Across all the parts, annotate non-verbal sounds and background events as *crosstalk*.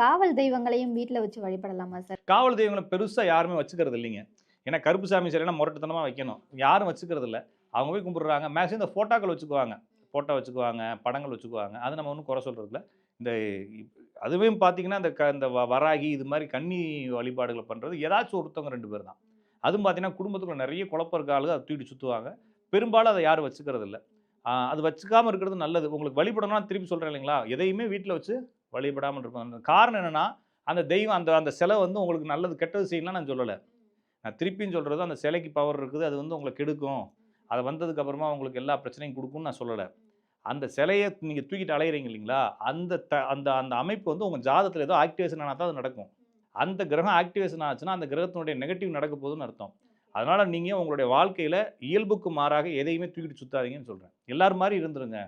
காவல் தெய்வங்களையும் வீட்டில் வச்சு வழிபடலாமா சார்? காவல் தெய்வங்களை பெருசாக யாருமே வச்சுக்கிறது இல்லைங்க. ஏன்னா கருப்பு சாமி சரியான முரட்டுத்தனமாக வைக்கணும். யாரும் வச்சுக்கிறது இல்லை அவங்க போய் கும்பிடுறாங்க. மேக்ஸிமம் இந்த ஃபோட்டோக்கள் வச்சுக்குவாங்க. ஃபோட்டோ வச்சுக்குவாங்க படங்கள் வச்சுக்குவாங்க. அது நம்ம ஒன்றும் குறை சொல்கிறது இல்லை இந்த அதுவே பார்த்தீங்கன்னா இந்த க இந்த வ- வராகி இது மாதிரி கன்னி வழிபாடுகளை பண்ணுறது ஏதாச்சும் ஒருத்தவங்க ரெண்டு பேர் தான். அதுவும் பார்த்தீங்கன்னா குடும்பத்துக்குள்ள நிறைய குழப்பம் இருக்க ஆளுங்க அதை தூக்கிட்டு சுற்றுவாங்க பெரும்பாலும் அதை யாரும் வச்சுக்கிறது இல்லை அது வச்சுக்காம இருக்கிறது நல்லது. உங்களுக்கு வழிபடணும்னா திருப்பி சொல்கிறேன் இல்லைங்களா? எதையுமே வீட்டில் வச்சு வழிபடாமல் இருப்பாங்க காரணம் என்னென்னா அந்த தெய்வம் அந்த அந்த சிலை வந்து உங்களுக்கு நல்லது கெட்டது செய்யலாம் நான் சொல்லலை. நான் திருப்பியும் சொல்கிறது அந்த சிலைக்கு பவர் இருக்குது அது வந்து உங்களை கெடுக்கும். அது வந்ததுக்கு அப்புறமா உங்களுக்கு எல்லா பிரச்சனையும் கொடுக்கும்னு நான் சொல்லலை. அந்த சிலையை நீங்கள் தூக்கிட்டு அலையிறீங்க இல்லைங்களா அந்த த அந்த அந்த அமைப்பு வந்து உங்கள் ஜாதத்தில் ஏதோ ஆக்டிவேஷன் ஆனால் தான் அது நடக்கும். அந்த கிரகம் ஆக்டிவேஷன் ஆச்சுன்னா அந்த கிரகத்தினுடைய நெகட்டிவ் நடக்க போகுதுன்னு அர்த்தம். அதனால் நீங்கள் உங்களுடைய வாழ்க்கையில் இயல்புக்கு மாறாக எதையுமே தூக்கிட்டு சுத்தாதீங்கன்னு சொல்கிறேன் எல்லார் மாதிரி இருந்துருங்க.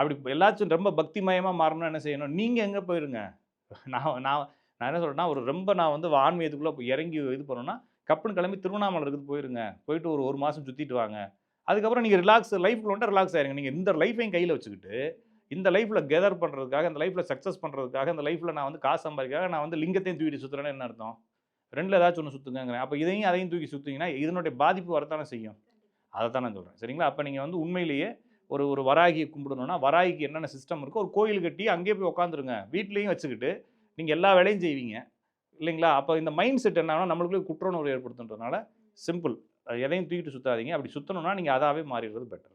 அப்படி எல்லாச்சும் ரொம்ப பக்திமயமாக மாறணும்னா என்ன செய்யணும்? நீங்கள் எங்கே போயிருங்க? *laughs* நான் நான் நான் என்ன சொல்கிறேன்னா ஒரு ரொம்ப நான் வந்து ஆன்மீகத்துக்குள்ளே இறங்கி இது பண்ணோன்னா கப்புன்னு கிளம்பி திருவண்ணாமலை இருக்குது போயிருங்க. போயிட்டு ஒரு ஒரு மாதம் சுற்றிட்டு வாங்க. அதுக்கப்புறம் நீங்கள் ரிலாக்ஸ் லைஃப்பில் வந்துட்டு ரிலாக்ஸ் ஆயிருங்க. நீங்கள் இந்த லைஃபையும் கையில் வச்சுக்கிட்டு இந்த லைஃப்பில் கெதர் பண்ணுறதுக்காக இந்த லைஃப்பில் சக்ஸஸ் பண்ணுறதுக்காக இந்த லைஃப்பில் நான் வந்து காசு சம்பாதிக்காக நான் வந்து லிங்கத்தையும் தூக்கிட்டு சுற்றுறேன்னு என்ன அர்த்தம்? ரெண்டில் ஏதாச்சும் ஒன்று சுற்றுங்கிறேன் அப்போ இதையும் அதையும் தூக்கி சுற்றிங்கன்னா இதனுடைய பாதிப்பு வரத்தானே செய்யும்? அதை தான் நான் சொல்கிறேன் சரிங்களா? அப்போ நீங்கள் வந்து உண்மையிலேயே ஒரு ஒரு வராகியை கும்பிடணும்னா வராகிக்கு என்னென்ன சிஸ்டம் இருக்கோ ஒரு கோயில் கட்டி அங்கேயே போய் உட்காந்துருங்க வீட்லேயும் வச்சுக்கிட்டு நீங்கள் எல்லா வேலையும் செய்வீங்க. இல்லைங்களா? அப்போ இந்த மைண்ட் செட் என்ன நம்மளுக்குள்ளே குற்ற ஏற்படுத்துன்றதுனால சிம்பிள் எதையும் தூக்கிட்டு சுற்றாதீங்க அப்படி சுற்றணும்னா நீங்கள் அதாவே மாறிடுறது பெட்டர்